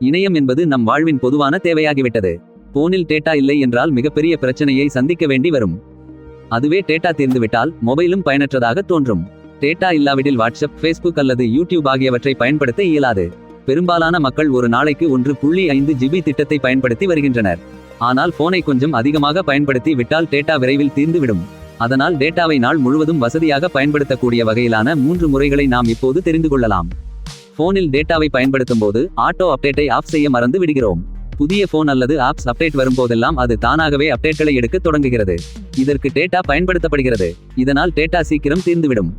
இணையம் என்பது நம் வாழ்வின் பொதுவான தேவையாகிவிட்டது. போனில் டேட்டா இல்லை என்றால் மிகப்பெரிய பிரச்சனையை சந்திக்க வேண்டி வரும். அதுவே டேட்டா தீர்ந்துவிட்டால் மொபைலும் பயனற்றதாக தோன்றும். டேட்டா இல்லாவிடில் வாட்ஸ்அப் ஃபேஸ்புக் அல்லது யூடியூப் ஆகியவற்றை பயன்படுத்த இயலாது. பெரும்பாலான மக்கள் ஒரு நாளைக்கு ஒன்று புள்ளி ஐந்து ஜிபி திட்டத்தை பயன்படுத்தி வருகின்றனர். ஆனால் போனை கொஞ்சம் அதிகமாக பயன்படுத்தி விட்டால் டேட்டா விரைவில் தீர்ந்துவிடும். அதனால் டேட்டாவை நாள் முழுவதும் வசதியாக பயன்படுத்தக்கூடிய வகையிலான மூன்று முறைகளை நாம் இப்போது தெரிந்து கொள்ளலாம். போனில் டேட்டாவை பயன்படுத்தும் போது ஆட்டோ அப்டேட்டை ஆஃப் செய்ய மறந்து விடுகிறோம். புதிய போன் அல்லது ஆப்ஸ் அப்டேட் வரும்போதெல்லாம் அது தானாகவே அப்டேட்களை எடுக்க தொடங்குகிறது. இதற்கு டேட்டா பயன்படுத்தப்படுகிறது. இதனால் டேட்டா சீக்கிரம் தீர்ந்துவிடும்.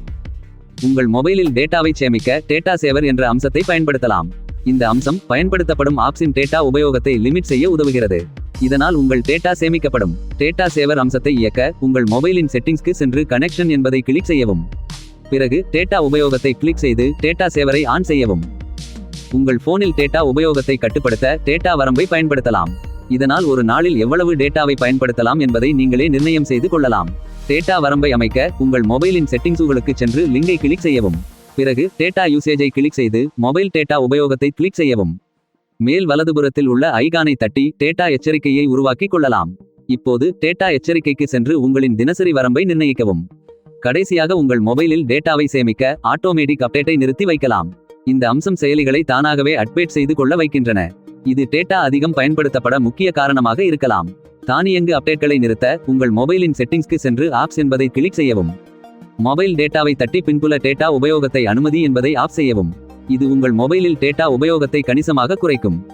உங்கள் மொபைலில் டேட்டாவை சேமிக்க டேட்டா சேவர் என்ற அம்சத்தை பயன்படுத்தலாம். இந்த அம்சம் பயன்படுத்தப்படும் ஆப்ஸின் டேட்டா உபயோகத்தை லிமிட் செய்ய உதவுகிறது. இதனால் உங்கள் டேட்டா சேமிக்கப்படும். டேட்டா சேவர் அம்சத்தை இயக்க உங்கள் மொபைலின் செட்டிங்ஸ்க்கு சென்று கனெக்ஷன் என்பதை கிளிக் செய்யவும். பிறகு டேட்டா உபயோகத்தை கிளிக் செய்து டேட்டா சேவரை ஆன் செய்யவும். உங்கள் போனில் டேட்டா உபயோகத்தை கட்டுப்படுத்த டேட்டா வரம்பை பயன்படுத்தலாம். இதனால் ஒரு நாளில் எவ்வளவு டேட்டாவை பயன்படுத்தலாம் என்பதை நீங்களே நிர்ணயம் செய்து கொள்ளலாம். டேட்டா வரம்பை அமைக்க உங்கள் மொபைலின் செட்டிங்ஸுகளுக்கு சென்று லிங்கை கிளிக் செய்யவும். பிறகு டேட்டா யூசேஜை கிளிக் செய்து மொபைல் டேட்டா உபயோகத்தை கிளிக் செய்யவும். மேல் வலதுபுறத்தில் உள்ள ஐகானை தட்டி டேட்டா எச்சரிக்கையை உருவாக்கிக் கொள்ளலாம். இப்போது டேட்டா எச்சரிக்கைக்கு சென்று உங்களின் தினசரி வரம்பை நிர்ணயிக்கவும். கடைசியாக உங்கள் மொபைலில் டேட்டாவை சேமிக்க ஆட்டோமேட்டிக் அப்டேட்டை நிறுத்தி வைக்கலாம். இந்த அம்சம் செயலிகளை தானாகவே அப்டேட் செய்து கொள்ள வைக்கின்றன. இது டேட்டா அதிகம் பயன்படுத்தப்பட முக்கிய காரணமாக இருக்கலாம். தானியங்கு அப்டேட்களை நிறுத்த உங்கள் மொபைலின் செட்டிங்ஸ்க்கு சென்று ஆப்ஸ் என்பதை கிளிக் செய்யவும். மொபைல் டேட்டாவை தட்டி பின்புல டேட்டா உபயோகத்தை அனுமதி என்பதை ஆஃப் செய்யவும். இது உங்கள் மொபைலில் டேட்டா உபயோகத்தை கணிசமாக குறைக்கும்.